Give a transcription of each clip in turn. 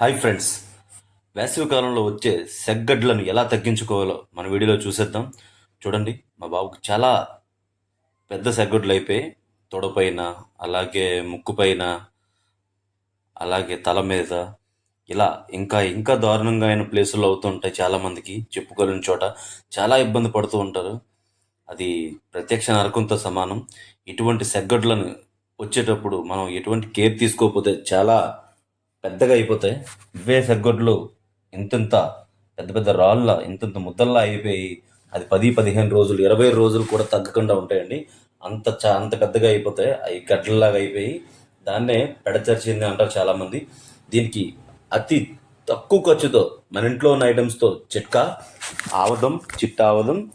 Hi friends. వేసవి కాలంలో వచ్చే సెగ్గడ్లను ఎలా తగ్గించుకోవాలో మన వీడియోలో చూసేద్దాం. చూడండి మా బాబుకి చాలా పెద్ద సెగ్గడ్లు అయిపోయి తొడపైన అలాగే ముక్కు పైన అలాగే తల మీద ఇలా ఇంకా ఇంకా దారుణంగా అయిన ప్లేసులు అవుతుంటాయి చాలామందికి చెప్పుకోలేని చోట. చాలా ఇబ్బంది పడుతూ ఉంటారు. అది ప్రత్యక్ష నరకంతో సమానం. ఇటువంటి సెగ్గడ్లను వచ్చేటప్పుడు మనం ఎటువంటి కేర్ తీసుకోకపోతే చాలా పెద్దగా అయిపోతాయి ఇవే సగ్గొడ్లు ఇంతింత పెద్ద పెద్ద రాళ్ళ ఇంతింత ముద్దల్లా అయిపోయి అది పది పదిహేను రోజులు ఇరవై రోజులు కూడా తగ్గకుండా ఉంటాయండి. అంత చా అంత పెద్దగా అయిపోతాయి అవి గడ్డల్లాగా అయిపోయి దాన్నే పెడచరిచింది అంటారు చాలామంది. దీనికి అతి తక్కువ ఖర్చుతో మన ఇంట్లో ఉన్న ఐటమ్స్తో చిట్కా ఆవదం చిట్ట ఆవదం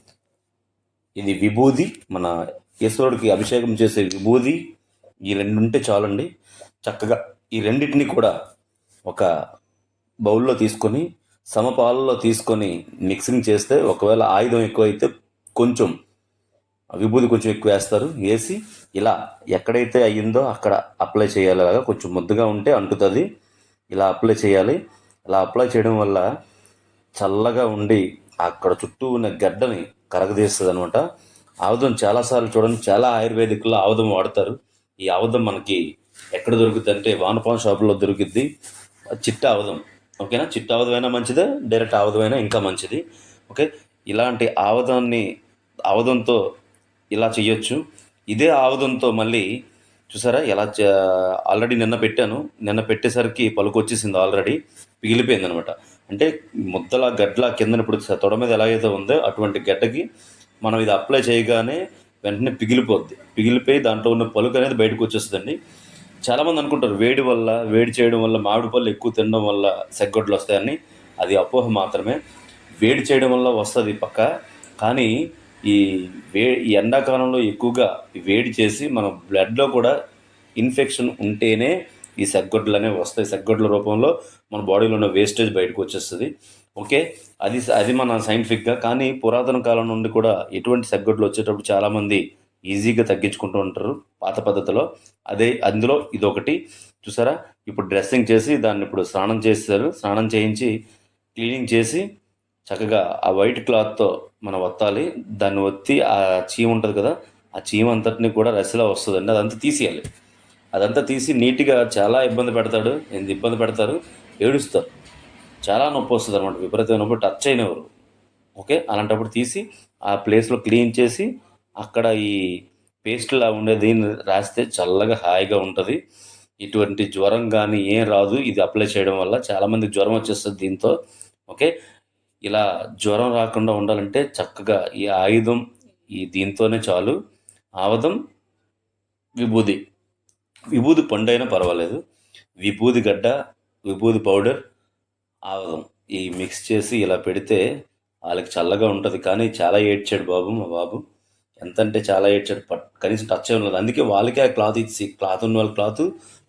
ఇది విభూది మన ఈశ్వరుడికి అభిషేకం చేసే విభూది ఈ రెండు ఉంటే చాలండి. చక్కగా ఈ రెండింటిని కూడా ఒక బౌల్లో తీసుకొని సమపాలలో తీసుకొని మిక్సింగ్ చేస్తే ఒకవేళ ఆయుధం ఎక్కువైతే కొంచెం విభూది కొంచెం ఎక్కువ వేస్తారు. వేసి ఇలా ఎక్కడైతే అయ్యిందో అక్కడ అప్లై చేయాలి. అలాగా కొంచెం ముద్దుగా ఉంటే అంటుతుంది. ఇలా అప్లై చేయాలి. ఇలా అప్లై చేయడం వల్ల చల్లగా ఉండి అక్కడ చుట్టూ ఉన్న గడ్డని కరగదీస్తుంది అనమాట ఆవుదం చాలాసార్లు చూడండి చాలా ఆయుర్వేదిక్లో ఆవుదం వాడతారు. ఈ ఆవుదం మనకి ఎక్కడ దొరుకుతుంది అంటే వానపాన్ షాపులో దొరుకుద్ది. చిట్ట ఆవదం ఓకేనా? చిట్ట ఆవదమైనా మంచిదే డైరెక్ట్ ఆవదమైనా ఇంకా మంచిది. ఓకే? ఇలాంటి ఆవదాన్ని ఆవదంతో ఇలా చేయొచ్చు ఇదే ఆవదంతో మళ్ళీ చూసారా ఎలా ఆల్రెడీ నిన్న పెట్టాను. నిన్న పెట్టేసరికి పలుకు వచ్చేసింది ఆల్రెడీ. పిగిలిపోయింది అనమాట అంటే ముద్దల గడ్ల కిందన ఇప్పుడు తొడ మీద ఎలాగైతే ఉందో అటువంటి గడ్డకి మనం ఇది అప్లై చేయగానే వెంటనే పిగిలిపోద్ది. పిగిలిపోయి దాంట్లో ఉన్న పలుకు అనేది బయటకు వచ్చేస్తుందండి. చాలామంది అనుకుంటారు వేడి వల్ల వేడి చేయడం వల్ల మామిడి పళ్ళు ఎక్కువ తినడం వల్ల సెగ్గొడ్లు వస్తాయని అది అపోహ మాత్రమే. వేడి చేయడం వల్ల వస్తుంది పక్క. కానీ ఈ వే ఈ ఎండాకాలంలో ఎక్కువగా వేడి చేసి మన బ్లడ్లో కూడా ఇన్ఫెక్షన్ ఉంటేనే ఈ సెగ్గొడ్లు అనేవి వస్తాయి. సెగ్గొడ్ల రూపంలో మన బాడీలో ఉన్న వేస్టేజ్ బయటకు వచ్చేస్తుంది. ఓకే? అది అది మన సైంటిఫిక్గా. కానీ పురాతన కాలం నుండి కూడా ఎటువంటి సెగ్గొడ్లు వచ్చేటప్పుడు చాలామంది ఈజీగా తగ్గించుకుంటూ ఉంటారు పాత పద్ధతిలో. అదే అందులో ఇదొకటి. చూసారా? ఇప్పుడు డ్రెస్సింగ్ చేసి దాన్ని ఇప్పుడు స్నానం చేస్తారు. స్నానం చేయించి క్లీనింగ్ చేసి చక్కగా ఆ వైట్ క్లాత్తో మనం వత్తాలి. దాన్ని ఒత్తి ఆ చీమ ఉంటుంది కదా ఆ చీమ అంతటిని కూడా రసిలా వస్తుందండి. అదంతా తీసేయాలి. అదంతా తీసి నీట్గా చాలా ఇబ్బంది పెడతాడు. ఎంత ఇబ్బంది పెడతారు? ఏడుస్తారు. చాలా నొప్పి వస్తుంది అనమాట విపరీతమైన నొప్పి. టచ్ అయినవారు. ఓకే? అలాంటప్పుడు తీసి ఆ ప్లేస్లో క్లీన్ చేసి అక్కడ ఈ పేస్ట్లా ఉండే దీన్ని రాస్తే చల్లగా హాయిగా ఉంటుంది. ఇటువంటి జ్వరం కానీ ఏం రాదు. ఇది అప్లై చేయడం వల్ల చాలామంది జ్వరం వచ్చేస్తుంది దీంతో. ఓకే? ఇలా జ్వరం రాకుండా ఉండాలంటే చక్కగా ఈ ఆయుధం ఈ దీంతోనే చాలు. ఆవదం విభూది. విభూది పండైనా పర్వాలేదు. విభూది గడ్డ విభూది పౌడర్ ఆవదం. ఈ మిక్స్ చేసి ఇలా పెడితే వాళ్ళకి చల్లగా ఉంటుంది. కానీ చాలా ఏడ్చాడు బాబు మా బాబు. ఎంత అంటే చాలా ఏడ్చాడు. పట్ కనీసం టచ్ ఉండదు అందుకే వాళ్ళకే ఆ క్లాత్ ఇచ్చి క్లాత్ ఉన్న వాళ్ళ క్లాత్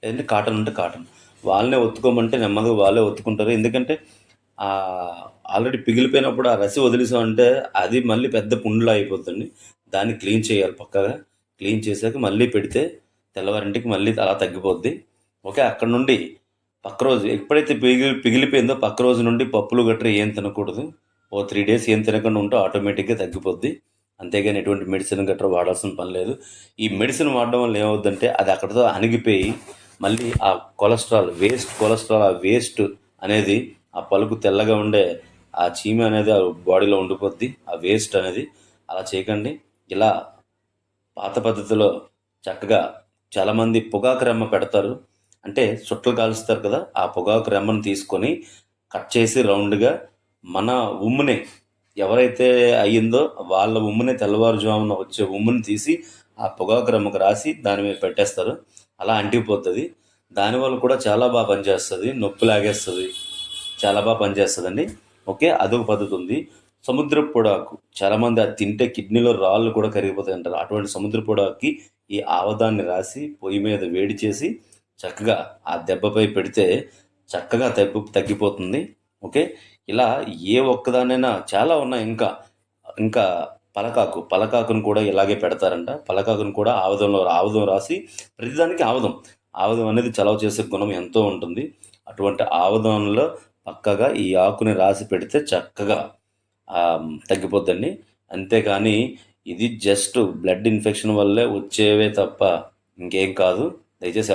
లేదంటే కాటన్ ఉంటే కాటన్ వాళ్ళనే ఒత్తుకోమంటే నెమ్మదిగా వాళ్ళే ఒత్తుకుంటారు. ఎందుకంటే ఆల్రెడీ పిగిలిపోయినప్పుడు ఆ రసి వదిలేసామంటే అది మళ్ళీ పెద్ద పుండులా అయిపోతుంది దాన్ని క్లీన్ చేయాలి పక్కగా. క్లీన్ చేశాక మళ్ళీ పెడితే తెల్లవారింటికి మళ్ళీ అలా తగ్గిపోద్ది. ఓకే అక్కడ నుండి పక్క రోజు ఎప్పుడైతే పిగిలి పిగిలిపోయిందో పక్క రోజు నుండి పప్పులు గట్రా ఏం తినకూడదు. ఓ త్రీ డేస్ ఏం తినకుండా ఉంటే ఆటోమేటిక్గా తగ్గిపోద్ది. అంతేగాని ఎటువంటి మెడిసిన్ గట్రా వాడాల్సిన పని లేదు. ఈ మెడిసిన్ వాడడం వల్ల ఏమవుద్దంటే అది అక్కడితో అణిగిపోయి మళ్ళీ ఆ కొలెస్ట్రాల్ వేస్ట్ కొలెస్ట్రాల్ ఆ వేస్ట్ అనేది ఆ పలుకు తెల్లగా ఉండే ఆ చీమ అనేది ఆ బాడీలో ఉండిపోద్ది. ఆ వేస్ట్ అనేది అలా చేయకండి. ఇలా పాత పద్ధతిలో చక్కగా చాలామంది పొగాకు రెమ్మ పెడతారు. అంటే చుట్టలు కాలుస్తారు కదా ఆ పొగాకు రెమ్మను తీసుకొని కట్ చేసి రౌండ్గా మన ఉమ్మునే ఎవరైతే అయ్యిందో వాళ్ళ ఉమ్మునే తెల్లవారుజామున వచ్చే ఉమ్ముని తీసి ఆ పొగాకు రమ్మకు రాసి దాని మీద పెట్టేస్తారు. అలా అంటిపోతుంది దానివల్ల కూడా చాలా బాగా పనిచేస్తుంది. నొప్పి లాగేస్తుంది. చాలా బాగా పనిచేస్తుందండి. ఓకే? అదొక పద్ధతి ఉంది. సముద్ర పొడాకు. చాలామంది అది తింటే కిడ్నీలో రాళ్ళు కూడా కరిగిపోతాయి అంటారు. అటువంటి సముద్ర పొడాకుకి ఈ ఆవదాన్ని రాసి పొయ్యి మీద వేడి చేసి చక్కగా ఆ దెబ్బపై పెడితే చక్కగా తగ్గి తగ్గిపోతుంది. ఓకే? ఇలా ఏ ఒక్కదానైనా చాలా ఉన్నాయి ఇంకా. ఇంకా పలకాకు పలకాకును కూడా ఇలాగే పెడతారంట. పలకాకును కూడా ఆవదంలో ఆవదం రాసి ప్రతిదానికి ఆవదం ఆవదం అనేది చలవ చేసే గుణం ఎంతో ఉంటుంది. అటువంటి ఆవదంలో పక్కగా ఈ ఆకుని రాసి పెడితే చక్కగా తగ్గిపోద్దండి. అంతేకాని ఇది జస్ట్ బ్లడ్ ఇన్ఫెక్షన్ వల్లే వచ్చేవే తప్ప ఇంకేం కాదు. దయచేసి